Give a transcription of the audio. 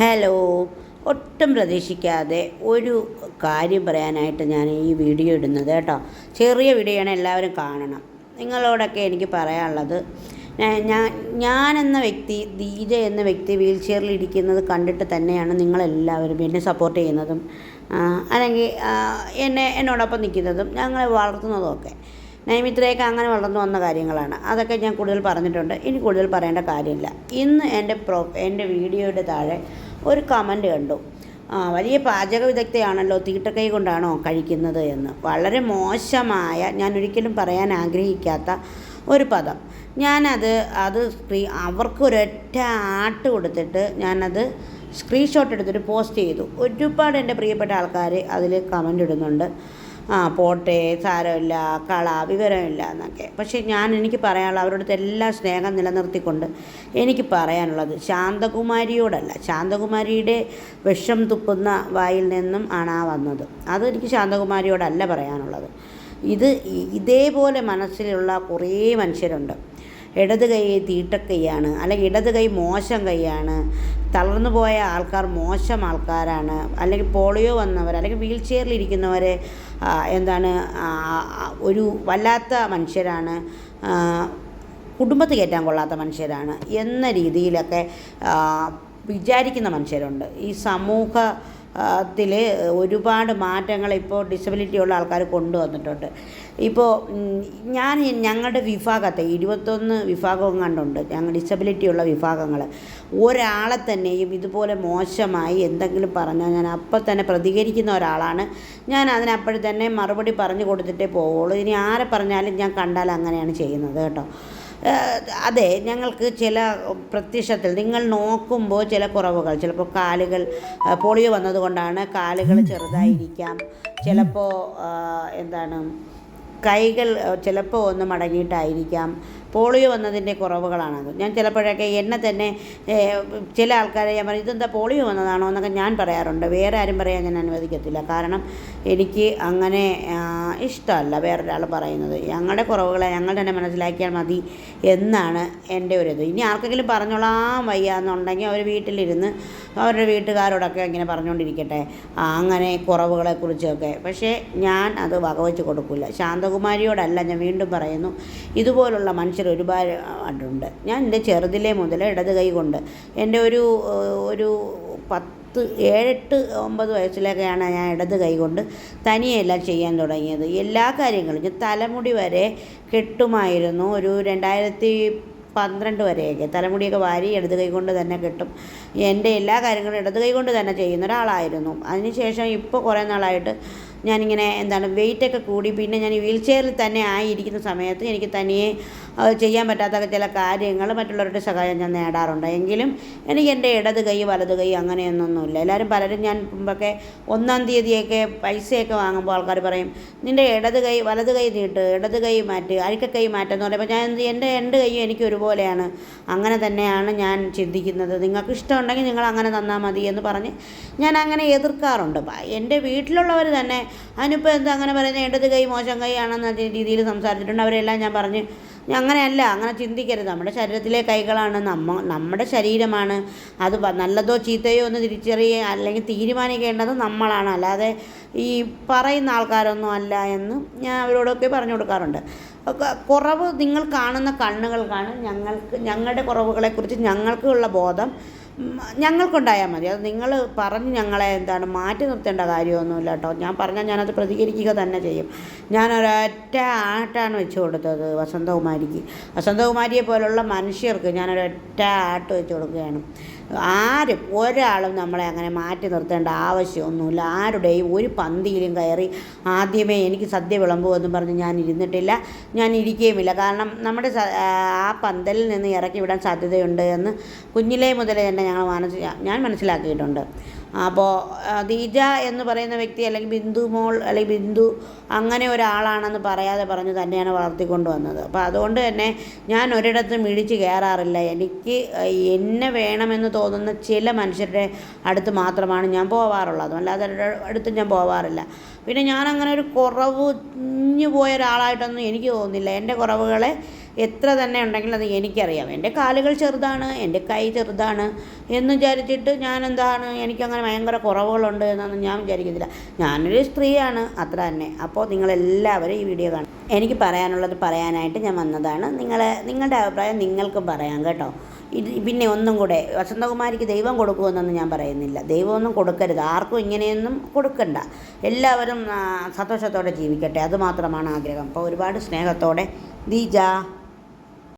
Hello. ഒട്ടും പ്രതീക്ഷിക്കാതെ ഒരു കാര്യം പറയാനായിട്ട് ഞാൻ ഈ വീഡിയോ ഇടുന്നത് കേട്ടോ. ചെറിയ വീഡിയോ ആണ് എല്ലാവരും കാണണം. നിങ്ങളോടൊക്കെ എനിക്ക് പറയാനുള്ളത് ഞാൻ- എന്ന വ്യക്തി ദീജ എന്ന വ്യക്തി വീൽ ചെയറിൽ ഇരിക്കുന്നത് കണ്ടിട്ട് തന്നെയാണ് നിങ്ങളെല്ലാവരും എന്നെ സപ്പോർട്ട് ചെയ്യുന്നതും അല്ലെങ്കിൽ എന്നെ എന്നോടൊപ്പം നിൽക്കുന്നതും ഞങ്ങളെ വളർത്തുന്നതും ഒക്കെ നൈമിത്രയൊക്കെ അങ്ങനെ വളർന്നു വന്ന കാര്യങ്ങളാണ്. അതൊക്കെ ഞാൻ കൂടുതൽ പറഞ്ഞിട്ടുണ്ട്. ഇനി കൂടുതൽ പറയേണ്ട കാര്യമില്ല. ഇന്ന് എന്റെ പ്രോ എന്റെ വീഡിയോയുടെ താഴെ ഒരു കമന്റ് കണ്ടു. ആ വലിയ പാചക വിദഗ്ധയാണല്ലോ തീട്ടക്കൈ കൊണ്ടാണോ കഴിക്കുന്നത് എന്ന്. വളരെ മോശമായ ഞാൻ ഒരിക്കലും പറയാൻ ആഗ്രഹിക്കാത്ത ഒരു പദം. ഞാനത് അത് സ്ക്രീ അവർക്കൊരൊറ്റ ആട്ട് കൊടുത്തിട്ട് ഞാനത് സ്ക്രീൻഷോട്ട് എടുത്തിട്ട് പോസ്റ്റ് ചെയ്തു. ഒരുപാട് എന്റെ പ്രിയപ്പെട്ട ആൾക്കാർ അതിൽ കമന്റ് ഇടുന്നുണ്ട്. ആ പോട്ടെ സാരമില്ല കള വിവരമില്ല എന്നൊക്കെ. പക്ഷേ ഞാൻ എനിക്ക് പറയാനുള്ള അവരുടെ എല്ലാ സ്നേഹം നിലനിർത്തിക്കൊണ്ട് എനിക്ക് പറയാനുള്ളത് ശാന്തകുമാരിയോടല്ല. ശാന്തകുമാരിയുടെ വിഷം തുപ്പുന്ന വായിൽ നിന്നും ആണ് ആ വന്നത്. അത് എനിക്ക് ശാന്തകുമാരിയോടല്ല പറയാനുള്ളത്. ഇത് ഇതേപോലെ മനസ്സിലുള്ള കുറേ മനുഷ്യരുണ്ട്. ഇടത് കൈ തീട്ടക്കൈയാണ് അല്ലെങ്കിൽ ഇടത് കൈ മോശം കൈയാണ് തളർന്നു പോയ ആൾക്കാർ മോശം ആൾക്കാരാണ് അല്ലെങ്കിൽ പോളിയോ വന്നവർ അല്ലെങ്കിൽ വീൽ ചെയറിൽ ഇരിക്കുന്നവരെ എന്താണ് ഒരു വല്ലാത്ത മനുഷ്യരാണ് കുടുംബത്തിൽ കയറ്റാൻ കൊള്ളാത്ത മനുഷ്യരാണ് എന്ന രീതിയിലൊക്കെ വിചാരിക്കുന്ന മനുഷ്യരുണ്ട്. ഈ സമൂഹ ത്തിൽ ഒരുപാട് മാറ്റങ്ങൾ ഇപ്പോൾ ഡിസബിലിറ്റി ഉള്ള ആൾക്കാർ കൊണ്ടുവന്നിട്ടുണ്ട് ഇപ്പോൾ ഞാൻ ഞങ്ങളുടെ വിഭാഗത്തെ ഇരുപത്തൊന്ന് വിഭാഗവും കണ്ടുണ്ട്. ഞങ്ങൾ ഡിസബിലിറ്റി ഉള്ള വിഭാഗങ്ങൾ ഒരാളെ തന്നെയും ഇതുപോലെ മോശമായി എന്തെങ്കിലും പറഞ്ഞാൽ ഞാൻ അപ്പം തന്നെ പ്രതികരിക്കുന്ന ഒരാളാണ്. ഞാൻ അതിനപ്പോഴത്തന്നെ മറുപടി പറഞ്ഞു കൊടുത്തിട്ടേ പോവുള്ളൂ. ഇനി ആരെ പറഞ്ഞാലും ഞാൻ കണ്ടാൽ അങ്ങനെയാണ് ചെയ്യുന്നത് കേട്ടോ. അതെ ഞങ്ങൾക്ക് ചില പ്രത്യക്ഷത്തിൽ നിങ്ങൾ നോക്കുമ്പോൾ ചില കുറവുകൾ ചിലപ്പോൾ കാലുകൾ പോളിയോ വന്നതുകൊണ്ടാണ് കാലുകൾ ചെറുതായിരിക്കാം. ചിലപ്പോൾ എന്താണ് കൈകൾ ചിലപ്പോൾ ഒന്ന് മടങ്ങിയിട്ടായിരിക്കാം. പോളിയോ വന്നതിന്റെ കുറവുകളാണത്. ഞാൻ ചിലപ്പോഴൊക്കെ എന്നെ തന്നെ ചില ആൾക്കാരെ ഞാൻ പറയും ഇതെന്താ പോളിയോ വന്നതാണോ? എന്നൊക്കെ ഞാൻ പറയാറുണ്ട്. വേറെ ആരും പറയാൻ ഞാൻ അനുവദിക്കത്തില്ല. കാരണം എനിക്ക് അങ്ങനെ ഇഷ്ടമല്ല വേറൊരാൾ പറയുന്നത്. ഞങ്ങളുടെ കുറവുകളെ ഞങ്ങൾ തന്നെ മനസ്സിലാക്കിയാൽ മതി എന്നാണ് എന്റെ ഒരു ഇത്. ഇനി ആർക്കെങ്കിലും പറഞ്ഞോളാം വയ്യ എന്നുണ്ടെങ്കിൽ അവർ വീട്ടിലിരുന്ന് അവരുടെ വീട്ടുകാരോടൊക്കെ ഇങ്ങനെ പറഞ്ഞുകൊണ്ടിരിക്കട്ടെ അങ്ങനെ കുറവുകളെക്കുറിച്ചൊക്കെ. പക്ഷേ ഞാൻ അത് വകവെച്ച് കൊടുക്കില്ല. ശാന്തകുമാരിയോടല്ല ഞാൻ വീണ്ടും പറയുന്നു. ഇതുപോലുള്ള മനുഷ്യർ ഒരുപാട് ഉണ്ട് ഞാൻ എന്റെ ചെറുതിലെ മുതൽ ഇടത് കൈ കൊണ്ട് എന്റെ ഒരു ഒരു പത്ത് ഏഴെട്ട് ഒമ്പത് വയസ്സിലൊക്കെയാണ് ഞാൻ ഇടത് കൈ കൊണ്ട് തനിയെല്ലാം ചെയ്യാൻ തുടങ്ങിയത്. എല്ലാ കാര്യങ്ങളും ഞാൻ തലമുടി വരെ കെട്ടുമായിരുന്നു. ഒരു രണ്ടായിരത്തി പന്ത്രണ്ട് വരെയൊക്കെ തലമുടിയൊക്കെ വാരി ഇടത് കൈ കൊണ്ട് തന്നെ കിട്ടും. എന്റെ എല്ലാ കാര്യങ്ങളും ഇടത് കൈ കൊണ്ട് തന്നെ ചെയ്യുന്ന ഒരാളായിരുന്നു. അതിനുശേഷം ഇപ്പോൾ കുറേ നാളായിട്ട് ഞാനിങ്ങനെ എന്താണ് വെയിറ്റൊക്കെ കൂടി പിന്നെ ഞാൻ വീൽ ചെയറിൽ തന്നെ ആയിരിക്കുന്ന സമയത്ത് എനിക്ക് തനിയെ അത് ചെയ്യാൻ പറ്റാത്ത ചില കാര്യങ്ങൾ മറ്റുള്ളവരുടെ സഹായം ഞാൻ നേടാറുണ്ട്. എങ്കിലും എനിക്ക് എന്റെ ഇടത് കൈ വലത് കൈ അങ്ങനെയൊന്നൊന്നുമില്ല. എല്ലാവരും പലരും ഞാൻ മുമ്പൊക്കെ ഒന്നാം തീയതിയൊക്കെ പൈസയൊക്കെ വാങ്ങുമ്പോൾ ആൾക്കാർ പറയും നിന്റെ ഇടത് കൈ വലത് കൈ നീട്ട് ഇടത് കൈ മാറ്റ് അരിക്ക കൈ മാറ്റെന്ന് പറയുമ്പോൾ ഞാൻ എന്റെ രണ്ട് കൈയും എനിക്ക് ഒരുപോലെയാണ്. അങ്ങനെ തന്നെയാണ് ഞാൻ ചിന്തിക്കുന്നത്. നിങ്ങൾക്ക് ഇഷ്ടമുണ്ടെങ്കിൽ നിങ്ങൾ അങ്ങനെ തന്നാൽ മതി എന്ന് പറഞ്ഞ് ഞാൻ അങ്ങനെ എതിർക്കാറുണ്ട്. എന്റെ വീട്ടിലുള്ളവർ തന്നെ അതിനിപ്പോൾ എന്താ അങ്ങനെ പറയുന്നത്? ഇടത് കൈ മോശം കൈ ആണെന്ന രീതിയിൽ സംസാരിച്ചിട്ടുണ്ട്. അവരെല്ലാം ഞാൻ പറഞ്ഞ് അങ്ങനെയല്ല അങ്ങനെ ചിന്തിക്കരുത്. നമ്മുടെ ശരീരത്തിലെ കൈകളാണ് നമ്മ നമ്മുടെ ശരീരമാണ്. അത് നല്ലതോ ചീത്തയോ എന്ന് തിരിച്ചറിയുക അല്ലെങ്കിൽ തീരുമാനിക്കേണ്ടത് നമ്മളാണ്. അല്ലാതെ ഈ പറയുന്ന ആൾക്കാരൊന്നും അല്ല എന്ന് ഞാൻ അവരോടൊക്കെ പറഞ്ഞു കൊടുക്കാറുണ്ട്. കുറവ് നിങ്ങൾ കാണുന്ന കണ്ണുകൾക്കാണ് ഞങ്ങൾക്ക് ഞങ്ങളുടെ കുറവുകളെക്കുറിച്ച് ഞങ്ങൾക്കുള്ള ബോധം ഞങ്ങൾക്കുണ്ടായാൽ മതി. അത് നിങ്ങൾ പറഞ്ഞ് ഞങ്ങളെ എന്താണ് മാറ്റി നിർത്തേണ്ട കാര്യമൊന്നുമില്ല കേട്ടോ. ഞാൻ പറഞ്ഞാൽ ഞാനത് പ്രതികരിക്കുക തന്നെ ചെയ്യും. ഞാനൊരൊറ്റ ആട്ടാണ് വെച്ച് കൊടുത്തത് വസന്തകുമാരിക്ക്. വസന്തകുമാരിയെ പോലുള്ള മനുഷ്യർക്ക് ഞാനൊരൊറ്റ ആട്ട് വെച്ച് കൊടുക്കുകയാണ്. ആരും ഒരാളും നമ്മളെ അങ്ങനെ മാറ്റി നിർത്തേണ്ട ആവശ്യമൊന്നുമില്ല. ആരുടെയും ഒരു പന്തിയിലും കയറി ആദ്യമേ എനിക്ക് സദ്യ വിളമ്പുമെന്ന് പറഞ്ഞ് ഞാൻ ഇരുന്നിട്ടില്ല. ഞാൻ ഇരിക്കുകയുമില്ല കാരണം നമ്മുടെ ആ പന്തലിൽ നിന്ന് ഇറക്കി വിടാൻ സാധ്യതയുണ്ട് എന്ന് കുഞ്ഞിലേ മുതലേ തന്നെ ഞങ്ങൾ മനസ്സിൽ ഞാൻ മനസ്സിലാക്കിയിട്ടുണ്ട്. അപ്പോൾ ദീജ എന്ന് പറയുന്ന വ്യക്തി അല്ലെങ്കിൽ ബിന്ദു മോൾ അല്ലെങ്കിൽ ബിന്ദു അങ്ങനെ ഒരാളാണെന്ന് പറയാതെ പറഞ്ഞ് തന്നെയാണ് വളർത്തിക്കൊണ്ട് വന്നത്. അപ്പോൾ അതുകൊണ്ട് തന്നെ ഞാൻ ഒരിടത്തും ഇടിച്ച് കയറാറില്ല. എനിക്ക് എന്നെ വേണമെന്ന് തോന്നുന്ന ചില മനുഷ്യരുടെ അടുത്ത് മാത്രമാണ് ഞാൻ പോവാറുള്ളത്. അല്ലാതെ അടുത്ത് ഞാൻ പോവാറില്ല. പിന്നെ ഞാൻ അങ്ങനെ ഒരു കുറവ് പോയ ഒരാളായിട്ടൊന്നും എനിക്ക് തോന്നുന്നില്ല. എന്റെ കുറവുകളെ എത്ര തന്നെ ഉണ്ടെങ്കിലും അത് എനിക്കറിയാം. എന്റെ കാലുകൾ ചെറുതാണ് എന്റെ കൈ ചെറുതാണ് എന്ന് വിചാരിച്ചിട്ട് ഞാൻ എന്താണ് എനിക്കങ്ങനെ ഭയങ്കര കുറവുകളുണ്ട് എന്നൊന്നും ഞാൻ വിചാരിക്കുന്നില്ല. ഞാനൊരു സ്ത്രീയാണ് അത്ര തന്നെ. അപ്പോൾ നിങ്ങളെല്ലാവരും ഈ വീഡിയോ കാണും. എനിക്ക് പറയാനുള്ളത് പറയാനായിട്ട് ഞാൻ വന്നതാണ്. നിങ്ങളെ നിങ്ങളുടെ അഭിപ്രായം നിങ്ങൾക്കും പറയാം കേട്ടോ. ഇത് പിന്നെ ഒന്നും കൂടെ വസന്തകുമാരിക്ക് ദൈവം കൊടുക്കുമെന്നൊന്നും ഞാൻ പറയുന്നില്ല. ദൈവമൊന്നും കൊടുക്കരുത്. ആർക്കും ഇങ്ങനെയൊന്നും കൊടുക്കണ്ട. എല്ലാവരും സന്തോഷത്തോടെ ജീവിക്കട്ടെ. അതുമാത്രമാണ് ആഗ്രഹം. അപ്പോൾ ഒരുപാട് സ്നേഹത്തോടെ ദീജ.